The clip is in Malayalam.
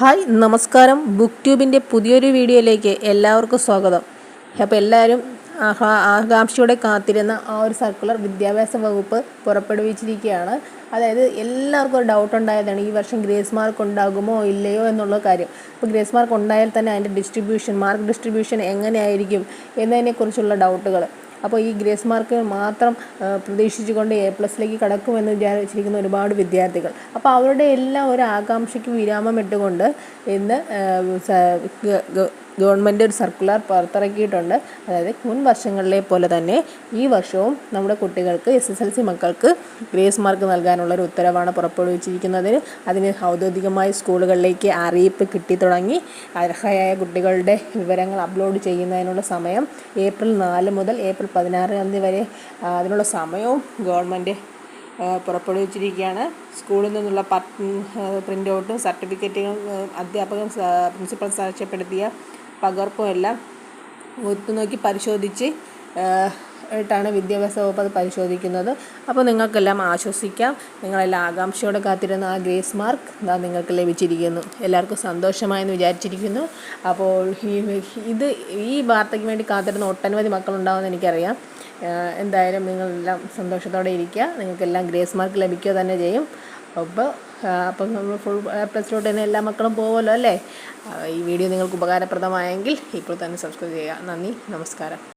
ഹായ് നമസ്കാരം. ബുക്ക് ട്യൂബിന്റെ പുതിയൊരു വീഡിയോയിലേക്ക് എല്ലാവർക്കും സ്വാഗതം. അപ്പോൾ എല്ലാവരും ആകാംക്ഷയോടെ കാത്തിരുന്ന ആ ഒരു സർക്കുലർ വിദ്യാഭ്യാസ വകുപ്പ് പുറപ്പെടുവിച്ചിരിക്കുകയാണ്. അതായത് എല്ലാവർക്കും ഒരു ഡൗട്ട് ഉണ്ടായതാണ് ഈ വർഷം ഗ്രേസ് മാർക്ക് ഉണ്ടാകുമോ ഇല്ലയോ എന്നുള്ള കാര്യം. അപ്പോൾ ഗ്രേസ് മാർക്ക് ഉണ്ടായാൽ തന്നെ അതിന്റെ ഡിസ്ട്രിബ്യൂഷൻ മാർക്ക് ഡിസ്ട്രിബ്യൂഷൻ എങ്ങനെയായിരിക്കും എന്നതിനെക്കുറിച്ചുള്ള ഡൗട്ടുകൾ അപ്പോൾ ഈ ഗ്രേസ് മാർക്ക് മാത്രം പ്രതീക്ഷിച്ചുകൊണ്ട് എ പ്ലസിലേക്ക് കടക്കുമെന്ന് വിചാരിച്ചിരിക്കുന്ന ഒരുപാട് വിദ്യാർത്ഥികൾ. അപ്പോൾ അവരുടെ എല്ലാം ഒരു ആകാംക്ഷയ്ക്ക് വിരാമം ഇട്ടുകൊണ്ട് ഇന്ന് ഗവൺമെന്റ് ഒരു സർക്കുലർ പുറത്തിറക്കിയിട്ടുണ്ട്. അതായത് മുൻ വർഷങ്ങളിലെ പോലെ തന്നെ ഈ വർഷവും നമ്മുടെ കുട്ടികൾക്ക് എസ് എസ് എൽ സി മക്കൾക്ക് ഗ്രേസ് മാർക്ക് നൽകാനുള്ള ഒരു ഉത്തരവാണ് പുറപ്പെടുവിച്ചിരിക്കുന്നത്. അതിന് ഔദ്യോഗികമായി സ്കൂളുകളിലേക്ക് അറിയിപ്പ് കിട്ടി തുടങ്ങി. അർഹയായ കുട്ടികളുടെ വിവരങ്ങൾ അപ്ലോഡ് ചെയ്യുന്നതിനുള്ള സമയം ഏപ്രിൽ നാല് മുതൽ ഏപ്രിൽ പതിനാറാം തീയതി വരെ അതിനുള്ള സമയവും ഗവൺമെന്റ് പുറപ്പെടുവിച്ചിരിക്കുകയാണ്. സ്കൂളിൽ നിന്നുള്ള പ്രിന്റ് ഔട്ടും സർട്ടിഫിക്കറ്റുകളും അധ്യാപകൻ പ്രിൻസിപ്പൽ സാക്ഷ്യപ്പെടുത്തിയ പകർപ്പും എല്ലാം ഒത്തുനോക്കി പരിശോധിച്ച് ായിട്ടാണ് വിദ്യാഭ്യാസ വകുപ്പ് അത് പരിശോധിക്കുന്നത്. അപ്പോൾ നിങ്ങൾക്കെല്ലാം ആശ്വസിക്കാം. നിങ്ങളെല്ലാം ആകാംക്ഷയോടെ കാത്തിരുന്ന ആ ഗ്രേസ് മാർക്ക് ഇതാ നിങ്ങൾക്ക് ലഭിച്ചിരിക്കുന്നു. എല്ലാവർക്കും സന്തോഷമായെന്ന് വിചാരിച്ചിരിക്കുന്നു. അപ്പോൾ ഈ ഇത് ഈ വാർത്തയ്ക്ക് വേണ്ടി കാത്തിരുന്ന ഒട്ടനവധി മക്കളുണ്ടാവുമെന്ന് എനിക്കറിയാം. എന്തായാലും നിങ്ങളെല്ലാം സന്തോഷത്തോടെ ഇരിക്കുക. നിങ്ങൾക്കെല്ലാം ഗ്രേസ് മാർക്ക് ലഭിക്കുക തന്നെ ചെയ്യും. അപ്പോൾ അപ്പം നമ്മൾ ഫുൾ പ്ലസിലോട്ട് തന്നെ എല്ലാ മക്കളും പോകുമല്ലോ അല്ലേ? ഈ വീഡിയോ നിങ്ങൾക്ക് ഉപകാരപ്രദമായെങ്കിൽ ഇപ്പോൾ തന്നെ സബ്സ്ക്രൈബ് ചെയ്യുക. നന്ദി നമസ്കാരം.